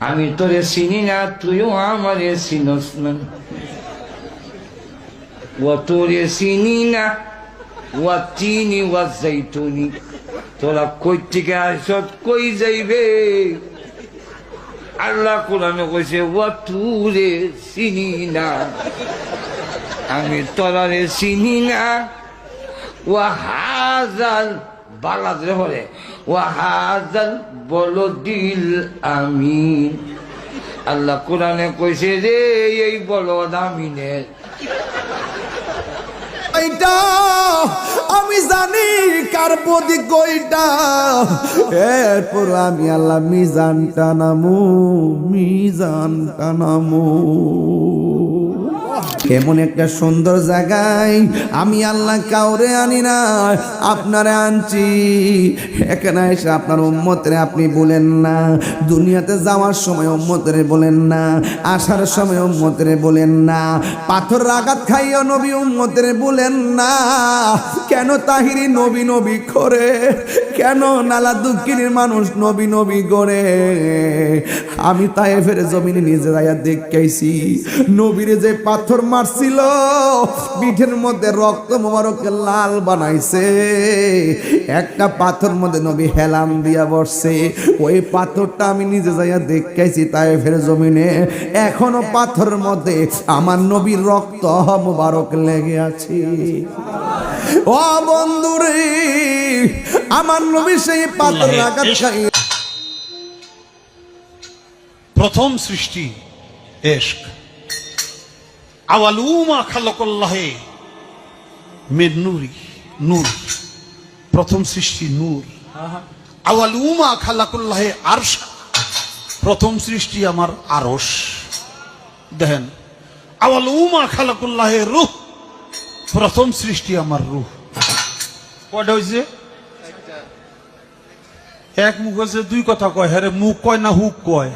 আমি তোরে চিনি না, তুইও আমারে চিনস না। ও তোরে চিনি না ও চিনি ও যাইতুনি তোরা কই থেকে আসত কই যাইবে? আল্লাহ কোরআনে কইছে ও তুরে চিনি না। আমি তোরারে চিনি না। ও হাজার বালাদের হলে ও হাজার বল দিল আমি আল্লাহ কোরআনে কইছে রে এই বলদ আমিনের। কইটা আমি জানি, কার প্রতি কইটা। এরপর আমি আল্লাহ মিজান টানামু মিজান টানামু এমন একটা সুন্দর জায়গায় আমি আল্লাহ কাউরে আনি না, আপনারে আনছি। এখানে এসে আপনার উম্মতরে আপনি বলেন না, দুনিয়াতে যাওয়ার সময় উম্মতরে বলেন না, আসার সময় উম্মতরে বলেন না, পাথর আঘাত খাইও নবী উম্মতরে বলেন না, কেন তাহিরি নবী নবী করে, কেন নালা দুঃখিনীর মানুষ নবী নবী করে আমি তাই ফেরে জমিনে নিজে যাইয়া দেখাইছি নবীরে যে পাথর মারছিল পিঠের মধ্যে রক্ত মোবারকে লাল বানাইছে। একটা পাথর মধ্যে নবী হেলাম দিয়া বসছে। ওই পাথরটা আমি নিজে যাইয়া দেখাইছি তাই ফের জমিনে। এখনও পাথরের মধ্যে আমার নবীর রক্ত মোবারক লেগে আছে। ও বন্ধুরে আমার নবী সেই পাথর আঘাত খাই প্রথম সৃষ্টি এশক। আওয়ালুমা খালকল্লাহে মির নুরি নূর। প্রথম সৃষ্টি নূর। আওয়ালুমা খালাকুল্লাহে আরশ। প্রথম সৃষ্টি আমার আরশ। দেখেন আওয়ালুমা খালাকুল্লাহে রুহ। প্রথম সৃষ্টি আমার রুহ। কয়টা হয়েছে এক মুখ আছে দুই কথা কয়। হ্যাঁ মুখ কয় না হুক কয়?